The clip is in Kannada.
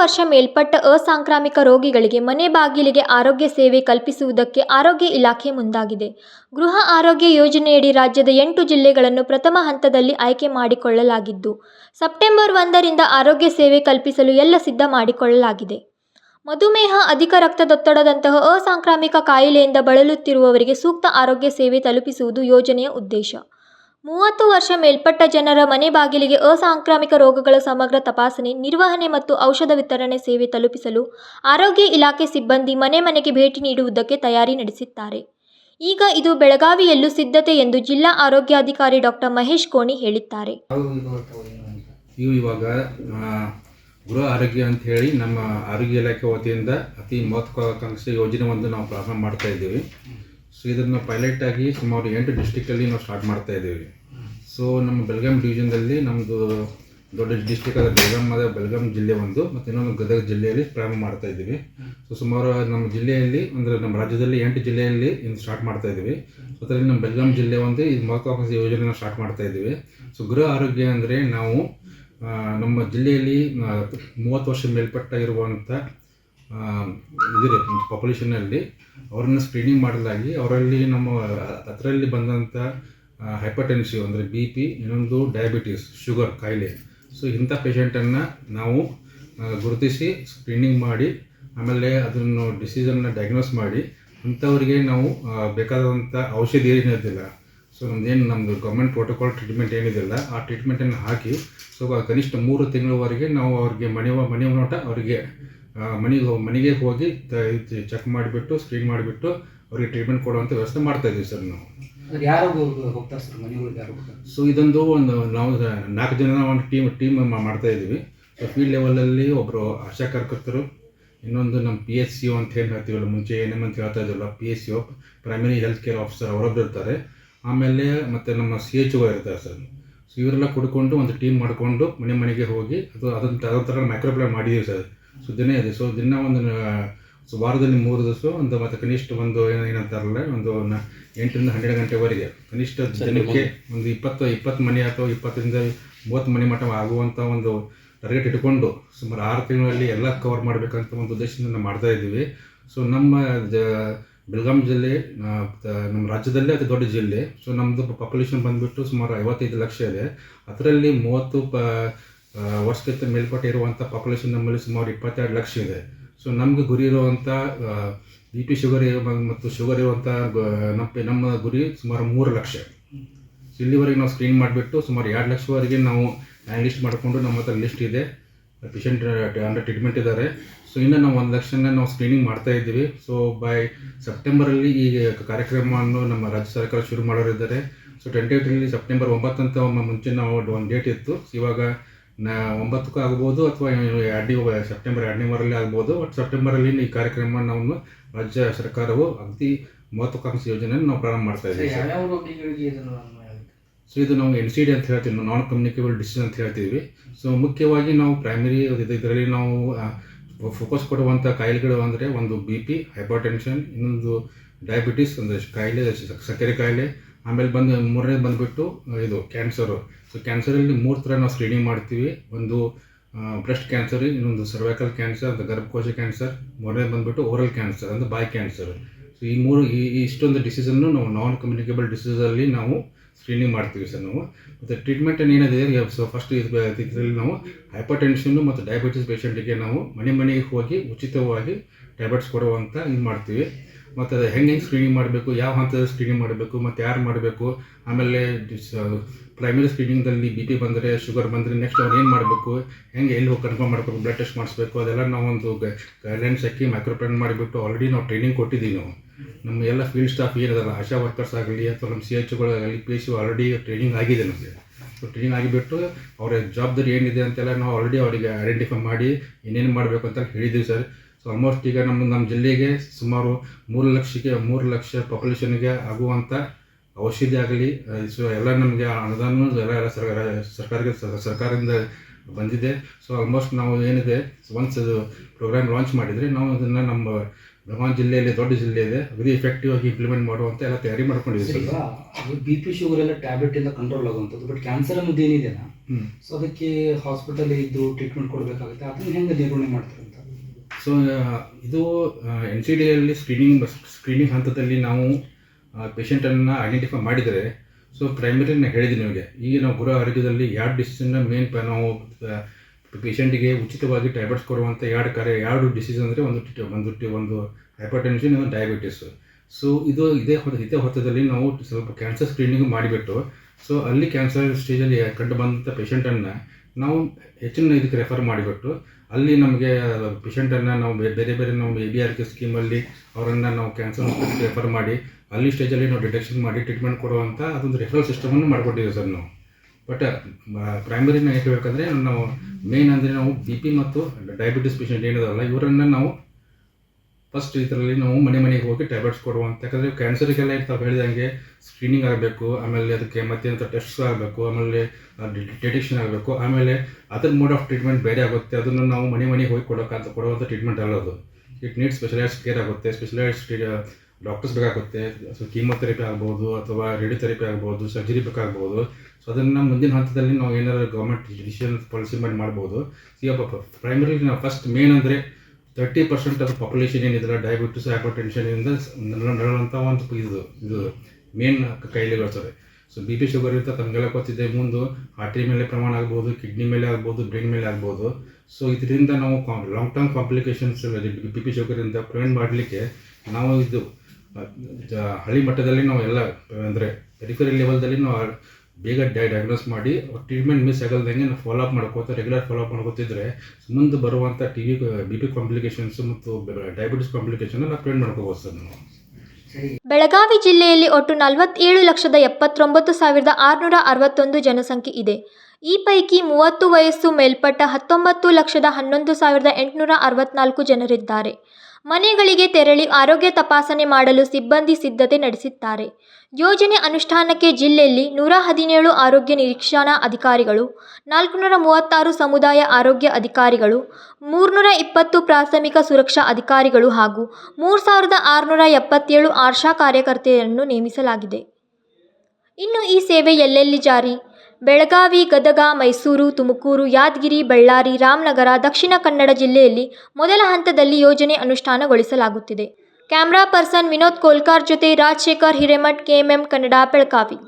ವರ್ಷ ಮೇಲ್ಪಟ್ಟ ಅಸಾಂಕ್ರಾಮಿಕ ರೋಗಿಗಳಿಗೆ ಮನೆ ಬಾಗಿಲಿಗೆ ಆರೋಗ್ಯ ಸೇವೆ ಕಲ್ಪಿಸುವುದಕ್ಕೆ ಆರೋಗ್ಯ ಇಲಾಖೆ ಮುಂದಾಗಿದೆ. ಗೃಹ ಆರೋಗ್ಯ ಯೋಜನೆಯಡಿ ರಾಜ್ಯದ ಎಂಟು ಜಿಲ್ಲೆಗಳನ್ನು ಪ್ರಥಮ ಹಂತದಲ್ಲಿ ಆಯ್ಕೆ ಮಾಡಿಕೊಳ್ಳಲಾಗಿದ್ದು, ಸೆಪ್ಟೆಂಬರ್ ಒಂದರಿಂದ ಆರೋಗ್ಯ ಸೇವೆ ಕಲ್ಪಿಸಲು ಎಲ್ಲ ಸಿದ್ಧ ಮಾಡಿಕೊಳ್ಳಲಾಗಿದೆ. ಮಧುಮೇಹ, ಅಧಿಕ ರಕ್ತದೊತ್ತಡದಂತಹ ಅಸಾಂಕ್ರಾಮಿಕ ಕಾಯಿಲೆಯಿಂದ ಬಳಲುತ್ತಿರುವವರಿಗೆ ಸೂಕ್ತ ಆರೋಗ್ಯ ಸೇವೆ ತಲುಪಿಸುವುದು ಯೋಜನೆಯ ಉದ್ದೇಶ. ಮೂವತ್ತು ವರ್ಷ ಮೇಲ್ಪಟ್ಟ ಜನರ ಮನೆ ಬಾಗಿಲಿಗೆ ಅಸಾಂಕ್ರಾಮಿಕ ರೋಗಗಳ ಸಮಗ್ರ ತಪಾಸಣೆ, ನಿರ್ವಹಣೆ ಮತ್ತು ಔಷಧ ವಿತರಣೆ ಸೇವೆ ತಲುಪಿಸಲು ಆರೋಗ್ಯ ಇಲಾಖೆ ಸಿಬ್ಬಂದಿ ಮನೆ ಮನೆಗೆ ಭೇಟಿ ನೀಡುವುದಕ್ಕೆ ತಯಾರಿ ನಡೆಸಿದ್ದಾರೆ. ಈಗ ಇದು ಬೆಳಗಾವಿಯಲ್ಲೂ ಸಿದ್ಧತೆ ಎಂದು ಜಿಲ್ಲಾ ಆರೋಗ್ಯಾಧಿಕಾರಿ ಡಾಕ್ಟರ್ ಮಹೇಶ್ ಕೋಣಿ ಹೇಳಿದ್ದಾರೆ. ಇವು ಇವಾಗ ಗೃಹ ಆರೋಗ್ಯ ಅಂತ ಹೇಳಿ ನಮ್ಮ ಆರೋಗ್ಯ ಇಲಾಖೆ ವತಿಯಿಂದ ಅತಿ ಮಹತ್ವಾಕಾಂಕ್ಷೆ ಯೋಜನೆ ಒಂದು ನಾವು ಪ್ರಾರಂಭ ಮಾಡ್ತಾ ಇದ್ದೀವಿ ಸೊ ಇದನ್ನು ಪೈಲಟ್ ಆಗಿ ಸುಮಾರು ಎಂಟು ಡಿಸ್ಟಿಕಲ್ಲಿ ನಾವು ಸ್ಟಾರ್ಟ್ ಮಾಡ್ತಾ ಇದ್ದೀವಿ. ಸೊ ನಮ್ಮ ಬೆಳಗಾಂ ಡಿವಿಷನ್ದಲ್ಲಿ ನಮ್ಮದು ದೊಡ್ಡ ಡಿಸ್ಟಿಕ್ ಆದ ಬೆಳಗಾಂ ಆದ ಬೆಳಗಾಂ ಜಿಲ್ಲೆ ಒಂದು, ಮತ್ತು ಇನ್ನೊಂದು ಗದಗ ಜಿಲ್ಲೆಯಲ್ಲಿ ಪ್ರಾರಂಭ ಮಾಡ್ತಾ ಇದ್ದೀವಿ. ಸೊ ಸುಮಾರು ನಮ್ಮ ಜಿಲ್ಲೆಯಲ್ಲಿ, ಅಂದರೆ ನಮ್ಮ ರಾಜ್ಯದಲ್ಲಿ ಎಂಟು ಜಿಲ್ಲೆಯಲ್ಲಿ ಇದು ಸ್ಟಾರ್ಟ್ ಮಾಡ್ತಾ ಇದ್ದೀವಿ. ಸೊ ಅದರಲ್ಲಿ ನಮ್ಮ ಬೆಳಗಾಂ ಜಿಲ್ಲೆ ಒಂದು, ಇದು ಮಹತ್ವಾಕಾಂಕ್ಷೆ ಯೋಜನೆ ಸ್ಟಾರ್ಟ್ ಮಾಡ್ತಾ ಇದ್ದೀವಿ. ಸೊ ಗೃಹ ಆರೋಗ್ಯ ಅಂದರೆ ನಾವು ನಮ್ಮ ಜಿಲ್ಲೆಯಲ್ಲಿ ಮೂವತ್ತು ವರ್ಷ ಮೇಲ್ಪಟ್ಟ ಇರುವಂಥ ಇದಿದೆ ಪಾಪ್ಯುಲೇಷನಲ್ಲಿ ಅವ್ರನ್ನ ಸ್ಕ್ರೀನಿಂಗ್ ಮಾಡಲಾಗಿ ಅವರಲ್ಲಿ ನಮ್ಮ ಅದರಲ್ಲಿ ಬಂದಂಥ ಹೈಪರ್ಟೆನ್ಸಿವ್ ಅಂದರೆ ಬಿ ಪಿ ಇನ್ನೊಂದು ಡಯಾಬಿಟೀಸ್ ಶುಗರ್ ಕಾಯಿಲೆ. ಸೊ ಇಂಥ ಪೇಷಂಟನ್ನು ನಾವು ಗುರುತಿಸಿ ಸ್ಕ್ರೀನಿಂಗ್ ಮಾಡಿ, ಆಮೇಲೆ ಅದನ್ನು ಡಿಸೀಸನ್ನು ಡಯಾಗ್ನೋಸ್ ಮಾಡಿ ಅಂಥವ್ರಿಗೆ ನಾವು ಬೇಕಾದಂಥ ಔಷಧಿ ಏನಿರೋದಿಲ್ಲ ಸೊ ನಮ್ದೇನು ನಮ್ಮದು ಗೌರ್ಮೆಂಟ್ ಪ್ರೋಟೋಕಾಲ್ ಟ್ರೀಟ್ಮೆಂಟ್ ಏನಿದೆಯಲ್ಲ ಆ ಟ್ರೀಟ್ಮೆಂಟನ್ನು ಹಾಕಿ ಸೊ ಕನಿಷ್ಠ ಮೂರು ತಿಂಗಳವರೆಗೆ ನಾವು ಅವ್ರಿಗೆ ಮನೆ ಮನೆ ನೋಟ ಅವರಿಗೆ ಮನೆಗೆ ಮನೆಗೆ ಹೋಗಿ ಚೆಕ್ ಮಾಡಿಬಿಟ್ಟು ಸ್ಕ್ರೀನ್ ಮಾಡಿಬಿಟ್ಟು ಅವ್ರಿಗೆ ಟ್ರೀಟ್ಮೆಂಟ್ ಕೊಡುವಂಥ ವ್ಯವಸ್ಥೆ ಮಾಡ್ತಾ ಇದ್ದೀವಿ ಸರ್ ನಾವು. ಯಾರು ಹೋಗ್- ಹೋಗ್ತಾರೆ ಸರ್ ಮನೆಗಳಿಗೆ ಯಾರು ಸೊ ಇದೊಂದು ಒಂದು ನಾವು ನಾಲ್ಕು ಜನ ಒಂದು ಟೀಮ್ ಟೀಮ್ ಮಾಡ್ತಾ ಇದ್ದೀವಿ. ಸೊ ಫೀಲ್ಡ್ ಲೆವೆಲಲ್ಲಿ ಒಬ್ಬರು ಆಶಾ ಕಾರ್ಯಕರ್ತರು ಇನ್ನೊಂದು ನಮ್ಮ ಪಿ ಎಸ್ ಸಿ ಅಂತ ಏನು ಹೇಳ್ತೀವಲ್ಲ ಮುಂಚೆ ಎಂ ಅಂತ ಹೇಳ್ತಾ ಇದ್ವಲ್ಲ P S C primary health care officer ಅವರೊಬ್ಬರು ಇರ್ತಾರೆ. ಆಮೇಲೆ ಮತ್ತು ನಮ್ಮ ಸಿ ಎಚ್ ಒ ಇರ್ತಾರೆ ಸರ್. ಸೊ ಇವರೆಲ್ಲ ಕುಡ್ಕೊಂಡು ಒಂದು ಟೀಮ್ ಮಾಡಿಕೊಂಡು ಮನೆ ಮನೆಗೆ ಹೋಗಿ ಅದು ಅದನ್ನು ಅದೊಂಥರ ಮೈಕ್ರೋ ಪ್ಲಾನ್ ಮಾಡಿದ್ದೀವಿ ಸರ್. ಸೊ ದಿನ ಇದೆ. ಸೊ ದಿನ ಒಂದು ಸೊ ವಾರದಲ್ಲಿ ಮೂರು ದಿವಸ ಒಂದು ಮತ್ತು ಕನಿಷ್ಠ ಒಂದು ಏನು ಏನಂತಾರಲ್ಲ ಒಂದು ಎಂಟರಿಂದ ಹನ್ನೆರಡು ಗಂಟೆವರೆಗೆ. ಕನಿಷ್ಠ ದಿನಕ್ಕೆ ಒಂದು ಇಪ್ಪತ್ತು ಇಪ್ಪತ್ತು ಮನೆ ಅಥವಾ ಇಪ್ಪತ್ತರಿಂದ ಮೂವತ್ತು ಮನೆ ಮಟ್ಟ ಆಗುವಂಥ ಒಂದು ಟಾರ್ಗೆಟ್ ಇಟ್ಕೊಂಡು ಸುಮಾರು ಆರು ತಿಂಗಳಲ್ಲಿ ಎಲ್ಲ ಕವರ್ ಮಾಡಬೇಕಂತ ಒಂದು ಉದ್ದೇಶದಿಂದ ನಾವು ಮಾಡ್ತಾ ಇದ್ದೀವಿ. ಸೊ ನಮ್ಮ ಜ ಬೆಳಗಾಂ ಜಿಲ್ಲೆ ನಮ್ಮ ರಾಜ್ಯದಲ್ಲೇ ಅತಿ ದೊಡ್ಡ ಜಿಲ್ಲೆ. ಸೊ ನಮ್ಮದು ಪಾಪ್ಯುಲೇಷನ್ ಬಂದುಬಿಟ್ಟು ಸುಮಾರು ಐವತ್ತೈದು ಲಕ್ಷ ಇದೆ. ಅದರಲ್ಲಿ ಮೂವತ್ತು ಪ ವರ್ಷಕ್ಕಿಂತ ಮೇಲ್ಪಟ್ಟ ಇರುವಂಥ ಪಾಪ್ಯುಲೇಷನ್ ನಮ್ಮಲ್ಲಿ ಸುಮಾರು ಇಪ್ಪತ್ತೆರಡು ಲಕ್ಷ ಇದೆ. ಸೊ ನಮಗೆ ಗುರಿ ಇರುವಂಥ ಬಿ ಪಿ ಶುಗರ್ ಮತ್ತು ಶುಗರ್ ಇರುವಂಥ ನಮ್ಮ ನಮ್ಮ ಗುರಿ ಸುಮಾರು ಮೂರು ಲಕ್ಷ. ಇಲ್ಲಿವರೆಗೆ ನಾವು ಸ್ಕ್ರೀನ್ ಮಾಡಿಬಿಟ್ಟು ಸುಮಾರು ಎರಡು ಲಕ್ಷವರೆಗೆ ನಾವು ಲಿಸ್ಟ್ ಮಾಡಿಕೊಂಡು ನಮ್ಮ ಹತ್ರ ಲಿಸ್ಟ್ ಇದೆ. ಪೇಷಂಟ್ ಅಂಡರ್ ಟ್ರೀಟ್ಮೆಂಟ್ ಇದ್ದಾರೆ. ಸೊ ಇನ್ನು ನಾವು ಒಂದು ಲಕ್ಷನ ನಾವು ಸ್ಕ್ರೀನಿಂಗ್ ಮಾಡ್ತಾ ಇದ್ದೀವಿ. ಸೊ ಬೈ ಸೆಪ್ಟೆಂಬರಲ್ಲಿ ಈ ಕಾರ್ಯಕ್ರಮವನ್ನು ನಮ್ಮ ರಾಜ್ಯ ಸರ್ಕಾರ ಶುರು ಮಾಡೋರಿದ್ದಾರೆ. ಸೊ ಟೆಂಟೇಟಿವ್ಲಿ ಸೆಪ್ಟೆಂಬರ್ ಒಂಬತ್ತಂತ ಮುಂಚೆ ನಾವು ಒಂದು ಡೇಟ್ ಇತ್ತು. ಇವಾಗ ನಾ ಒಂಬತ್ತಕ್ಕೂ ಆಗ್ಬೋದು ಅಥವಾ ಎರಡನೇ ಸೆಪ್ಟೆಂಬರ್ ಎರಡನೇ ವಾರಲ್ಲಿ ಆಗ್ಬೋದು. ಬಟ್ ಸೆಪ್ಟೆಂಬರಲ್ಲಿ ಈ ಕಾರ್ಯಕ್ರಮವನ್ನು ನಾವು ರಾಜ್ಯ ಸರ್ಕಾರವು ಅತಿ ಮಹತ್ವಾಕಾಂಕ್ಷಿ ಯೋಜನೆಯನ್ನು ನಾವು ಪ್ರಾರಂಭ ಮಾಡ್ತಾ ಇದ್ದೀವಿ? ಸೊ ಇದು ನಾವು ಎನ್ ಸಿ ಡಿ ಅಂತ ಹೇಳ್ತೀವಿ ನಾನ್ ಕಮ್ಯುನಿಕೇಬಲ್ ಡಿಸೀಸ್ ಅಂತ ಹೇಳ್ತೀವಿ. ಸೊ ಮುಖ್ಯವಾಗಿ ನಾವು ಪ್ರೈಮರಿ ಇದರಲ್ಲಿ ನಾವು ಫೋಕಸ್ ಕೊಡುವಂಥ ಕಾಯಿಲೆಗಳು ಅಂದರೆ ಒಂದು ಬಿ ಪಿ ಹೈಪರ್ ಟೆನ್ಷನ್ ಇನ್ನೊಂದು ಡಯಾಬಿಟಿಸ್ ಅಂದರೆ ಕಾಯಿಲೆ ಸಕ್ಕರೆ ಕಾಯಿಲೆ ಆಮೇಲೆ ಬಂದು ಮೂರನೇ ಬಂದುಬಿಟ್ಟು ಇದು ಕ್ಯಾನ್ಸರು ಸೊ ಕ್ಯಾನ್ಸರಲ್ಲಿ ಮೂರು ಥರ ನಾವು ಸ್ಕ್ರೀನಿಂಗ್ ಮಾಡ್ತೀವಿ. ಒಂದು ಬ್ರೆಸ್ಟ್ ಕ್ಯಾನ್ಸರ್ ಇನ್ನೊಂದು ಸರ್ವೈಕಲ್ ಕ್ಯಾನ್ಸರ್ ಅಂದರೆ ಗರ್ಭಕೋಶ ಕ್ಯಾನ್ಸರ್ ಮೂರನೇ ಬಂದುಬಿಟ್ಟು ಓರಲ್ ಕ್ಯಾನ್ಸರ್ ಅಂದರೆ ಬಾಯ್ ಕ್ಯಾನ್ಸರ್ ಸೊ ಈ ಮೂರು, ಈ ಇಷ್ಟೊಂದು ಡಿಸೀಸನ್ನು ನಾವು ನಾನ್ ಕಮ್ಯುನಿಕೇಬಲ್ ಡಿಸೀಸಲ್ಲಿ ನಾವು ಸ್ಕ್ರೀನಿಂಗ್ ಮಾಡ್ತೀವಿ ಸರ್ ನಾವು. ಮತ್ತು ಟ್ರೀಟ್ಮೆಂಟ್ ಏನಿದೆ ಸೊ ಫಸ್ಟ್ ಇದರಲ್ಲಿ ನಾವು ಹೈಪರ್ ಟೆನ್ಷನ್ನು ಮತ್ತು ಡಯಾಬಿಟಿಸ್ ಪೇಷಂಟಿಗೆ ನಾವು ಮನೆ ಮನೆಗೆ ಹೋಗಿ ಉಚಿತವಾಗಿ ಟ್ಯಾಬ್ಲೆಟ್ಸ್ ಕೊಡುವಂಥ ಇದು ಮಾಡ್ತೀವಿ. ಮತ್ತು ಅದು ಹೆಂಗೆ ಹೆಂಗೆ ಸ್ಕ್ರೀನಿಂಗ್ ಮಾಡಬೇಕು, ಯಾವ ಹಂತದ ಸ್ಕ್ರೀನಿಂಗ್ ಮಾಡಬೇಕು, ಮತ್ತು ಯಾರು ಮಾಡಬೇಕು, ಆಮೇಲೆ ಪ್ರೈಮರಿ ಸ್ಕ್ರೀನಿಂಗ್ದಲ್ಲಿ ಬಿ ಪಿ ಬಂದರೆ ಶುಗರ್ ಬಂದರೆ ನೆಕ್ಸ್ಟ್ ಅವ್ರು ಏನು ಮಾಡಬೇಕು, ಹೆಂಗೆ, ಎಲ್ಲಿ ಹೋಗಿ ಕನ್ಫರ್ಮ್ ಮಾಡಬೇಕು ಬ್ಲಡ್ ಟೆಸ್ಟ್ ಮಾಡಿಸ್ಬೇಕು, ಅದೆಲ್ಲ ನಾವು ಒಂದು ಗೈಡ್ಲೈನ್ಸ್ ಹಾಕಿ ಮೈಕ್ರೋಪ್ಲಾನ್ ಮಾಡಿಬಿಟ್ಟು ಆಲ್ರೆಡಿ ನಾವು ಟ್ರೈನಿಂಗ್ ಕೊಟ್ಟಿದ್ದೀವಿ ನಾವು. ನಮ್ಮ ಎಲ್ಲ ಫೀಲ್ಡ್ ಸ್ಟಾಫ್ ಏನದಲ್ಲ ಆಶಾ ವರ್ಕರ್ಸ್ ಆಗಲಿ ಅಥವಾ ನಮ್ಮ ಸಿ ಎಚ್ಗಳಾಗಲಿ ಪಿ ಆಲ್ರೆಡಿ ಟ್ರೈನಿಂಗ್ ಆಗಿದೆ ನಮಗೆ. ಸೊ ಟ್ರೈನಿಂಗ್ ಆಗಿಬಿಟ್ಟು ಅವರ ಜವಾಬ್ದಾರಿ ಏನಿದೆ ಅಂತೆಲ್ಲ ನಾವು ಆಲ್ರೆಡಿ ಅವರಿಗೆ ಐಡೆಂಟಿಫೈ ಮಾಡಿ ಏನೇನು ಮಾಡಬೇಕು ಅಂತ ಹೇಳಿದ್ದೀವಿ ಸರ್. ಸೊ ಆಲ್ಮೋಸ್ಟ್ ಈಗ ನಮ್ಮ ನಮ್ಮ ಜಿಲ್ಲೆಗೆ ಸುಮಾರು ಮೂರು ಲಕ್ಷಕ್ಕೆ ಮೂರು ಲಕ್ಷ ಪಾಪ್ಯುಲೇಷನ್ಗೆ ಆಗುವಂಥ ಔಷಧಿ ಆಗಲಿ ಸೊ ಎಲ್ಲ ನಮಗೆ ಅನುದಾನ ಎಲ್ಲ ಎಲ್ಲ ಸರ್ಕಾರ ಸರ್ಕಾರಕ್ಕೆ ಸರ್ಕಾರದಿಂದ ಬಂದಿದೆ. ಸೊ ಆಲ್ಮೋಸ್ಟ್ ನಾವು ಏನಿದೆ ಒನ್ಸ್ ಅದು ಪ್ರೋಗ್ರಾಮ್ ಲಾಂಚ್ ಮಾಡಿದರೆ ನಾವು ಅದನ್ನು ನಮ್ಮ ಬೆಳಗಾವಿ ಜಿಲ್ಲೆಯಲ್ಲಿ ದೊಡ್ಡ ಜಿಲ್ಲೆ ಇದೆ ವೆರಿ ಎಫೆಕ್ಟಿವ್ ಆಗಿ ಇಂಪ್ಲಿಮೆಂಟ್ ಮಾಡುವಂಥ ಎಲ್ಲ ತಯಾರಿ ಮಾಡ್ಕೊಂಡಿದ್ದೀವಿ ಬಿ ಪಿ ಶುಗರ್ ಎಲ್ಲ ಟ್ಯಾಬ್ಲೆಟ್ ಇಂದ ಕಂಟ್ರೋಲ್ ಆಗುವಂಥದ್ದು ಬಟ್ ಕ್ಯಾನ್ಸರ್ ಅನ್ನೋದು ಏನಿದೆಯಲ್ಲ. ಸೊ ಅದಕ್ಕೆ ಹಾಸ್ಪಿಟಲ್ ಇದ್ದು ಟ್ರೀಟ್ಮೆಂಟ್ ಕೊಡಬೇಕಾಗುತ್ತೆ ಅದನ್ನ ಹೆಂಗೆ ನಿರ್ವಹಣೆ ಮಾಡ್ತಾರೆ ಸೊ ಇದು ಎನ್ ಸಿ ಡಿಯಲ್ಲಿ ಸ್ಕ್ರೀನಿಂಗ್ ಸ್ಕ್ರೀನಿಂಗ್ ಹಂತದಲ್ಲಿ ನಾವು ಪೇಷಂಟನ್ನು ಐಡೆಂಟಿಫೈ ಮಾಡಿದರೆ ಸೊ ಪ್ರೈಮರಿ ನಾನು ಹೇಳಿದ್ದೀನಿ ನಿಮಗೆ. ಈಗ ನಾವು ಗುರು ಆರೋಗ್ಯದಲ್ಲಿ ಎರಡು ಡಿಸೀಸನ್ನ ಮೇನ್ ನಾವು ಪೇಷಂಟಿಗೆ ಉಚಿತವಾಗಿ ಟ್ಯಾಬ್ಲೆಟ್ಸ್ ಕೊಡುವಂಥ ಎರಡು ಕಾರ್ಯ ಎರಡು ಡಿಸೀಸ್ ಅಂದರೆ ಒಂದು ಒಂದು ಒಂದು ಹೈಪರ್ ಟೆನ್ಷನ್ ಒಂದು ಡಯಾಬಿಟಿಸ್ ಸೊ ಇದು ಇದೇ ಇದೇ ಹೊತ್ತದಲ್ಲಿ ನಾವು ಸ್ವಲ್ಪ ಕ್ಯಾನ್ಸರ್ ಸ್ಕ್ರೀನಿಂಗ್ ಮಾಡಿಬಿಟ್ಟು ಸೊ ಅಲ್ಲಿ ಕ್ಯಾನ್ಸರ್ ಸ್ಟೇಜಲ್ಲಿ ಕಂಡು ಬಂದಂಥ ಪೇಷಂಟನ್ನು ನಾವು ಹೆಚ್ಚಿನ ಇದಕ್ಕೆ ರೆಫರ್ ಮಾಡಿಬಿಟ್ಟು ಅಲ್ಲಿ ನಮಗೆ ಪೇಷಂಟನ್ನು ನಾವು ಬೇರೆ ಬೇರೆ ನಾವು ಎ ಬಿ ಆರ್ ಕೆ ಸ್ಕೀಮಲ್ಲಿ ಅವರನ್ನು ನಾವು ಕ್ಯಾನ್ಸರ್ ರೆಫರ್ ಮಾಡಿ, ಅಲ್ಲಿ ಸ್ಟೇಜಲ್ಲಿ ನಾವು ಡಿಟೆಕ್ಷನ್ ಮಾಡಿ ಟ್ರೀಟ್ಮೆಂಟ್ ಕೊಡುವಂಥ ಅದೊಂದು ರೆಫರಲ್ ಸಿಸ್ಟಮನ್ನು ಮಾಡಿಕೊಟ್ಟಿದ್ದೀವಿ ಸರ್ ನಾವು. ಬಟ್ ಪ್ರೈಮರಿನ ಹೇಳ್ಬೇಕಂದ್ರೆ ನಾವು ಮೇನ್ ಅಂದರೆ ನಾವು ಬಿ ಪಿ ಮತ್ತು ಡಯಾಬಿಟಿಸ್ ಪೇಷಂಟ್ ಏನಿದಾವಲ್ಲ ಇವರನ್ನು ನಾವು ಫಸ್ಟ್ ಇದರಲ್ಲಿ ನಾವು ಮನೆ ಮನೆಗೆ ಹೋಗಿ ಟ್ಯಾಬ್ಲೆಟ್ಸ್ ಕೊಡುವಂತ, ಯಾಕಂದರೆ ಕ್ಯಾನ್ಸರಿಗೆಲ್ಲ ತಾವು ಹೇಳಿದಂಗೆ ಸ್ಕ್ರೀನಿಂಗ್ ಆಗಬೇಕು, ಆಮೇಲೆ ಅದಕ್ಕೆ ಮತ್ತೆ ಅಂತ ಟೆಸ್ಟ್ಸ್ ಆಗಬೇಕು, ಆಮೇಲೆ ಡಿಟೆಕ್ಷನ್ ಆಗಬೇಕು, ಆಮೇಲೆ ಅದರ ಮೋಡ್ ಆಫ್ ಟ್ರೀಟ್ಮೆಂಟ್ ಬೇರೆ ಆಗುತ್ತೆ, ಅದನ್ನು ನಾವು ಮನೆ ಮನೆಗೆ ಹೋಗಿ ಕೊಡೋಕ್ಕಂತ ಕೊಡುವಂಥ ಟ್ರೀಟ್ಮೆಂಟ್ ಅಲ್ಲ ಅದು. ಇಟ್ ನೀಡ್ ಸ್ಪೆಷಲೈಸ್ ಕೇರ್ ಆಗುತ್ತೆ ಸ್ಪೆಷಲೈಸ್ ಡಾಕ್ಟರ್ಸ್ ಬೇಕಾಗುತ್ತೆ, ಸೊ ಕೀಮೋಥೆರಪಿ ಆಗ್ಬೋದು, ಅಥವಾ ರೇಡಿಯೋಥೆರಪಿ ಆಗ್ಬೋದು ಸರ್ಜರಿ ಬೇಕಾಗ್ಬೋದು. ಸೊ ಅದನ್ನು ಮುಂದಿನ ಹಂತದಲ್ಲಿ ನಾವು ಏನಾದ್ರು ಗೌರ್ಮೆಂಟ್ ಡಿಸಿಷನ್ ಪಾಲಿಸಿ ಮಾಡಿ ಮಾಡ್ಬೋದು. ಈಗ ಪ್ರೈಮರಿ ನಾವು ಫಸ್ಟ್ ಮೇನ್ ಅಂದರೆ ತರ್ಟಿ ಪರ್ಸೆಂಟ್ ಆಫ್ ಪಾಪ್ಯುಲೇಷನ್ ಏನಿದೆ ಡಯಾಬಿಟಿಸ್ ಹೈಪರ್ ಟೆನ್ಷನಿಂದ ನರಳುವಂಥ ಒಂದು ಇದು ಇದು ಮೇನ್ ಕಾಯಿಲೆಗಳು ಬರ್ತವೆ ಸೊ ಬಿ ಪಿ ಶುಗರ್ ಇರ್ತಾ ತಮಗೆಲ್ಲ ಗೊತ್ತಿದೆ, ಮುಂದೆ ಹಾರ್ಟಿ ಮೇಲೆ ಪ್ರಮಾಣ ಆಗ್ಬೋದು ಕಿಡ್ನಿ ಮೇಲೆ ಆಗ್ಬೋದು ಬ್ರೈನ್ ಮೇಲೆ ಆಗ್ಬೋದು. ಸೊ ಇದರಿಂದ ನಾವು long term complications B P ಶುಗರಿಂದ prevent ಮಾಡಲಿಕ್ಕೆ ನಾವು ಇದು ಹಳ್ಳಿ ಮಟ್ಟದಲ್ಲಿ ನಾವು ಎಲ್ಲ, ಅಂದರೆ ಪೆರಿಫರಿ ಲೆವೆಲ್ದಲ್ಲಿ ನಾವು ಬೇಗ ಡಯಾಗ್ನೋಸ್ ಮಾಡಿ ಟ್ರೀಟ್ಮೆಂಟ್ ಮಿಸ್ ಆಗಲ್ದಂಗೆ ನಾವು ಫಾಲೋ ಅಪ್ ಮಾಡ್ಕೋತ ರೆಗ್ಯುಲರ್ ಫಾಲೋ ಅಪ್ ಮಾಡ್ಕೋತಿದ್ರೆ ಮುಂದೆ ಬರುವಂಥ T V B P complications ಮತ್ತು ಡಯಾಬಿಟಿಸ್ ಕಾಂಪ್ಲಿಕೇಶನ್ ನಾವು ಪ್ರಿವೆಂಟ್ ಮಾಡ್ಕೋಬೋದು ಸರ್ ನಾವು. ಬೆಳಗಾವಿ ಜಿಲ್ಲೆಯಲ್ಲಿ ಒಟ್ಟು ನಲವತ್ತೇಳು ಲಕ್ಷದ ಎಪ್ಪತ್ತೊಂಬತ್ತು ಸಾವಿರದ ಆರುನೂರ ಅರವತ್ತೊಂದು ಜನಸಂಖ್ಯೆ ಇದೆ. ಈ ಪೈಕಿ ಮೂವತ್ತು ವಯಸ್ಸು ಮೇಲ್ಪಟ್ಟ ಹತ್ತೊಂಬತ್ತು ಲಕ್ಷದ ಹನ್ನೊಂದು ಸಾವಿರದ ಎಂಟುನೂರ ಅರವತ್ನಾಲ್ಕು ಜನರಿದ್ದಾರೆ. ಮನೆಗಳಿಗೆ ತೆರಳಿ ಆರೋಗ್ಯ ತಪಾಸಣೆ ಮಾಡಲು ಸಿಬ್ಬಂದಿ ಸಿದ್ಧತೆ ನಡೆಸಿದ್ದಾರೆ. ಯೋಜನೆ ಅನುಷ್ಠಾನಕ್ಕೆ ಜಿಲ್ಲೆಯಲ್ಲಿ ನೂರ ಹದಿನೇಳು ಆರೋಗ್ಯ ನಿರೀಕ್ಷಣಾ ಅಧಿಕಾರಿಗಳು, ನಾಲ್ಕುನೂರ ಮೂವತ್ತಾರು ಸಮುದಾಯ ಆರೋಗ್ಯ ಅಧಿಕಾರಿಗಳು, ಮೂರ್ನೂರ ಇಪ್ಪತ್ತು ಪ್ರಾಥಮಿಕ ಸುರಕ್ಷಾ ಅಧಿಕಾರಿಗಳು ಹಾಗೂ ಮೂರು ಸಾವಿರದ ಆರುನೂರ ಎಪ್ಪತ್ತೇಳು ಆರ್ಷಾ ಕಾರ್ಯಕರ್ತೆಯರನ್ನು ನೇಮಿಸಲಾಗಿದೆ. ಇನ್ನು ಈ ಸೇವೆ ಎಲ್ಲೆಲ್ಲಿ ಜಾರಿ? ಬೆಳಗಾವಿ, ಗದಗ, ಮೈಸೂರು, ತುಮಕೂರು, ಯಾದಗಿರಿ, ಬಳ್ಳಾರಿ, ರಾಮನಗರ, ದಕ್ಷಿಣ ಕನ್ನಡ ಜಿಲ್ಲೆಯಲ್ಲಿ ಮೊದಲ ಹಂತದಲ್ಲಿ ಯೋಜನೆ ಅನುಷ್ಠಾನಗೊಳಿಸಲಾಗುತ್ತಿದೆ. ಕ್ಯಾಮ್ರಾ ಪರ್ಸನ್ ವಿನೋದ್ ಕೋಲ್ಕಾರ್ ಜೊತೆ ರಾಜಶೇಖರ್ ಹಿರೇಮಠ್, ಕೆಎಂಎಂ ಕನ್ನಡ, ಬೆಳಗಾವಿ.